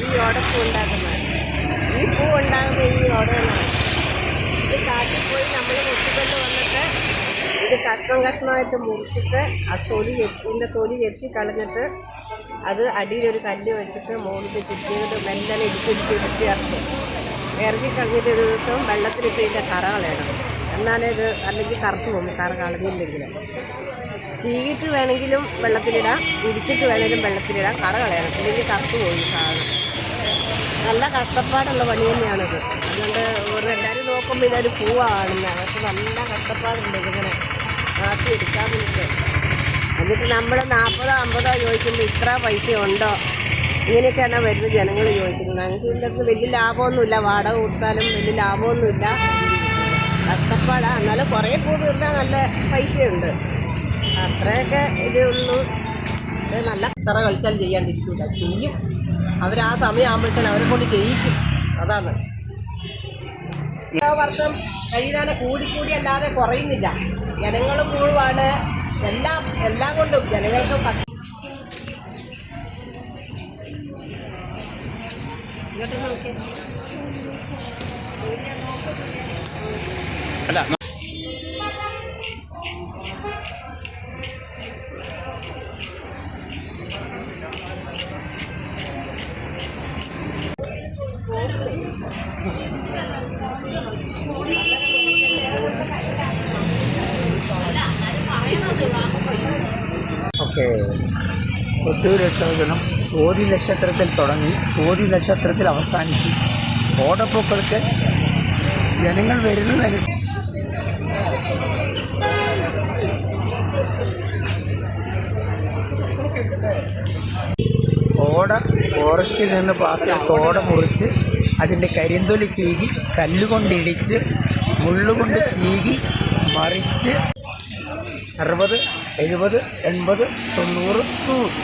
ഈ ഓടപ്പൂ ഉണ്ടാക്കുന്നത് ഈ പൂ ഉണ്ടാകുന്ന ഈ ഓടകളാണ് ഇത് പോയി നമ്മൾ കൊച്ചുകൊണ്ട് വന്നിട്ട് ഇത് കഷ്ണം കഷ്ണമായിട്ട് മുറിച്ചിട്ട് ആ തൊലി എത്തിന്റെ തൊലി എത്തി കളഞ്ഞിട്ട് അത് അടിയിലൊരു കല്ല് വെച്ചിട്ട് മുകളിൽ ചുറ്റിയിട്ട് മെല്ലനെ ഇടിച്ചിടിച്ച് ഇടിച്ച് ഇറക്കും. ഇറക്കി കഴിഞ്ഞിട്ട് ഒരു ദിവസം വെള്ളത്തിലിട്ട് ഇതിന്റെ കറ കളയണം. എന്നാലേ ഇത് അല്ലെങ്കിൽ കറുത്ത് പോകും കറ കളഞ്ഞില്ലെങ്കിൽ ചീകിട്ട് വേണമെങ്കിലും വെള്ളത്തിലിടാം ഇടിച്ചിട്ട് വേണമെങ്കിലും വെള്ളത്തിലിടാം കറ കളയണം. ഇല്ലെങ്കിൽ കറുത്ത് പോകും സാധനം. നല്ല കഷ്ടപ്പാടുള്ള പണി തന്നെയാണിത്. നോക്കുമ്പോൾ ഇതൊരു പൂവാണ് കാണുന്നത് അപ്പോൾ നല്ല കഷ്ടപ്പാടുണ്ട് ഇതിങ്ങനെ. മാറ്റി എടുക്കാൻ വേണ്ടിയിട്ട് എന്നിട്ട് നമ്മൾ നാൽപ്പതോ അമ്പതോ ചോദിക്കുമ്പോൾ ഇത്ര പൈസ ഉണ്ടോ? ഇങ്ങനെയൊക്കെയാണ് വരുന്ന ജനങ്ങൾ ചോദിക്കുന്നത്. ഞങ്ങൾക്ക് ഇതിന്റെ അടുത്ത് വലിയ ലാഭമൊന്നുമില്ല. വാടക കൊടുത്താലും വലിയ ലാഭമൊന്നുമില്ല. കഷ്ടപ്പാടാണ് എന്നാലും കുറേ പൂ തീർന്നാൽ നല്ല പൈസയുണ്ട്. അത്രയൊക്കെ ഇതേ ഉള്ളൂ. നല്ല അത്ര കളിച്ചാൽ ചെയ്യാണ്ടിരിക്കില്ല ചെയ്യും. അവർ ആ സമയമാകുമ്പോഴത്തേനും അവരെ കൊണ്ട് ചെയ്യിക്കും. അതാണ്. ഓരോ വർഷം കഴിയുന്നതിനെ കൂടിക്കൂടി അല്ലാതെ കുറയുന്നില്ല. ജനങ്ങൾ കൂടുവാണ് എല്ലാം എല്ലാം കൊണ്ടും ജനങ്ങൾക്ക് അല്ല ഓക്കെ. കൊട്ടൂർ രക്ഷോധനം ചോതി നക്ഷത്രത്തിൽ തുടങ്ങി ചോതി നക്ഷത്രത്തിൽ അവസാനിക്കും. ഓടപ്പൂക്കൾക്ക് ജനങ്ങൾ വരുന്നതനുസരിച്ച് ഓട ഫോറസ്റ്റിൽ നിന്ന് പാസ്സെടുത്ത് തോട മുറിച്ച് അതിന്റെ കരിന്തൊലി ചീകി കല്ലുകൊണ്ടിടിച്ച് മുള്ളുകൊണ്ട് ചീകി മറിച്ച്. അറുപത് എഴുപത് എൺപത് തൊണ്ണൂറ് നൂറ്.